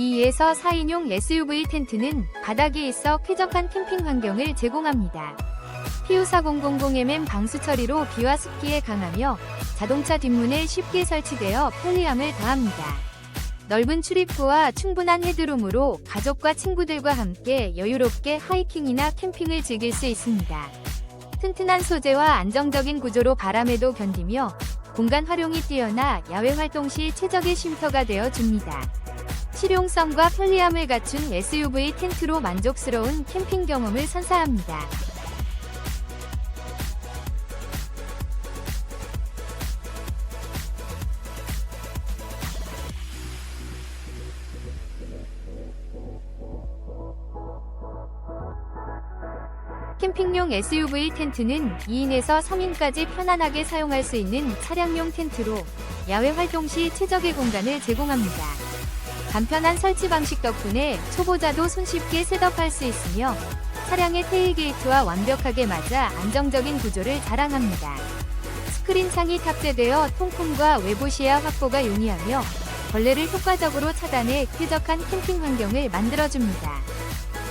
2에서 4인용 SUV 텐트는 바닥에 있어 쾌적한 캠핑 환경을 제공합니다. PU4000mm 방수 처리로 비와 습기에 강하며 자동차 뒷문에 쉽게 설치되어 편리함을 더합니다. 넓은 출입구와 충분한 헤드룸으로 가족과 친구들과 함께 여유롭게 하이킹이나 캠핑을 즐길 수 있습니다. 튼튼한 소재와 안정적인 구조로 바람에도 견디며 공간 활용이 뛰어나 야외 활동 시 최적의 쉼터가 되어 줍니다. 실용성과 편리함을 갖춘 SUV 텐트로 만족스러운 캠핑 경험을 선사합니다. 캠핑용 SUV 텐트는 2인에서 3인까지 편안하게 사용할 수 있는 차량용 텐트로 야외 활동 시 최적의 공간을 제공합니다. 간편한 설치 방식 덕분에 초보자도 손쉽게 셋업할 수 있으며 차량의 테일게이트와 완벽하게 맞아 안정적인 구조를 자랑합니다. 스크린 창이 탑재되어 통풍과 외부 시야 확보가 용이하며 벌레를 효과적으로 차단해 쾌적한 캠핑 환경을 만들어줍니다.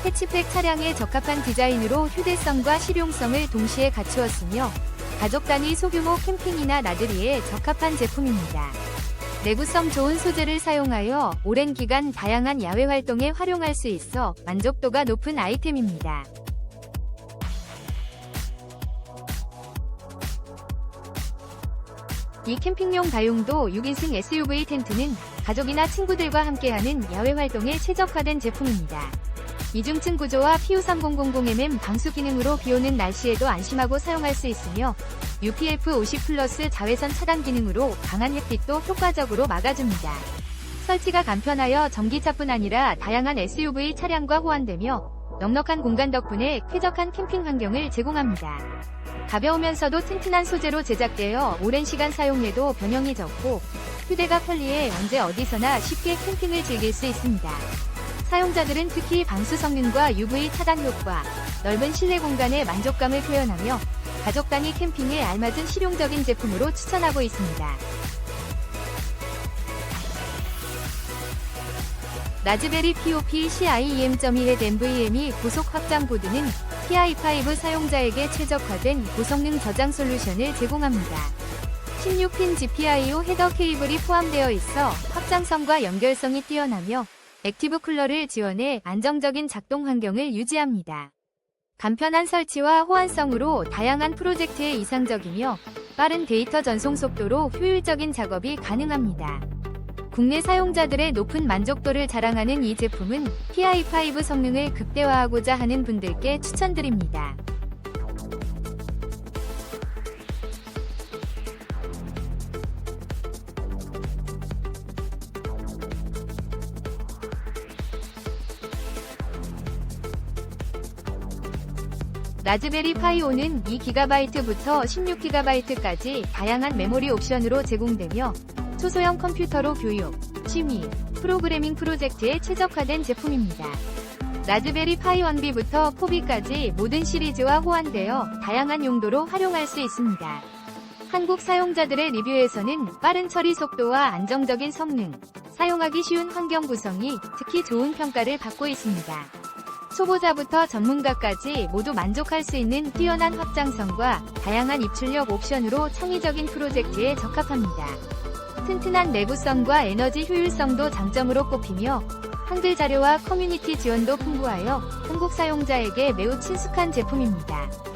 해치백 차량에 적합한 디자인으로 휴대성과 실용성을 동시에 갖추었으며 가족 단위 소규모 캠핑이나 나들이에 적합한 제품입니다. 내구성 좋은 소재를 사용하여 오랜 기간 다양한 야외 활동에 활용할 수 있어 만족도가 높은 아이템입니다. 이 캠핑용 다용도 6인승 SUV 텐트는 가족이나 친구들과 함께하는 야외 활동에 최적화된 제품입니다. 이중층 구조와 PU3000mm 방수 기능으로 비오는 날씨에도 안심하고 사용할 수 있으며 UPF 50 플러스 자외선 차단 기능으로 강한 햇빛도 효과적으로 막아줍니다. 설치가 간편하여 전기차뿐 아니라 다양한 SUV 차량과 호환되며 넉넉한 공간 덕분에 쾌적한 캠핑 환경을 제공합니다. 가벼우면서도 튼튼한 소재로 제작되어 오랜 시간 사용해도 변형이 적고 휴대가 편리해 언제 어디서나 쉽게 캠핑을 즐길 수 있습니다. 사용자들은 특히 방수 성능과 UV 차단 효과, 넓은 실내 공간의 만족감을 표현하며 가족 단위 캠핑에 알맞은 실용적인 제품으로 추천하고 있습니다. 라즈베리 POP CIEM.2의 NVMe 고속 확장 보드는 PI5 사용자에게 최적화된 고성능 저장 솔루션을 제공합니다. 16핀 GPIO 헤더 케이블이 포함되어 있어 확장성과 연결성이 뛰어나며 액티브 쿨러를 지원해 안정적인 작동 환경을 유지합니다. 간편한 설치와 호환성으로 다양한 프로젝트에 이상적이며 빠른 데이터 전송 속도로 효율적인 작업이 가능합니다. 국내 사용자들의 높은 만족도를 자랑하는 이 제품은 PI5 성능을 극대화하고자 하는 분들께 추천드립니다. 라즈베리 파이 5는 2GB부터 16GB까지 다양한 메모리 옵션으로 제공되며 초소형 컴퓨터로 교육, 취미, 프로그래밍 프로젝트에 최적화된 제품입니다. 라즈베리 파이 1B부터 4B까지 모든 시리즈와 호환되어 다양한 용도로 활용할 수 있습니다. 한국 사용자들의 리뷰에서는 빠른 처리 속도와 안정적인 성능, 사용하기 쉬운 환경 구성이 특히 좋은 평가를 받고 있습니다. 초보자부터 전문가까지 모두 만족할 수 있는 뛰어난 확장성과 다양한 입출력 옵션으로 창의적인 프로젝트에 적합합니다. 튼튼한 내구성과 에너지 효율성도 장점으로 꼽히며 한글 자료와 커뮤니티 지원도 풍부하여 한국 사용자에게 매우 친숙한 제품입니다.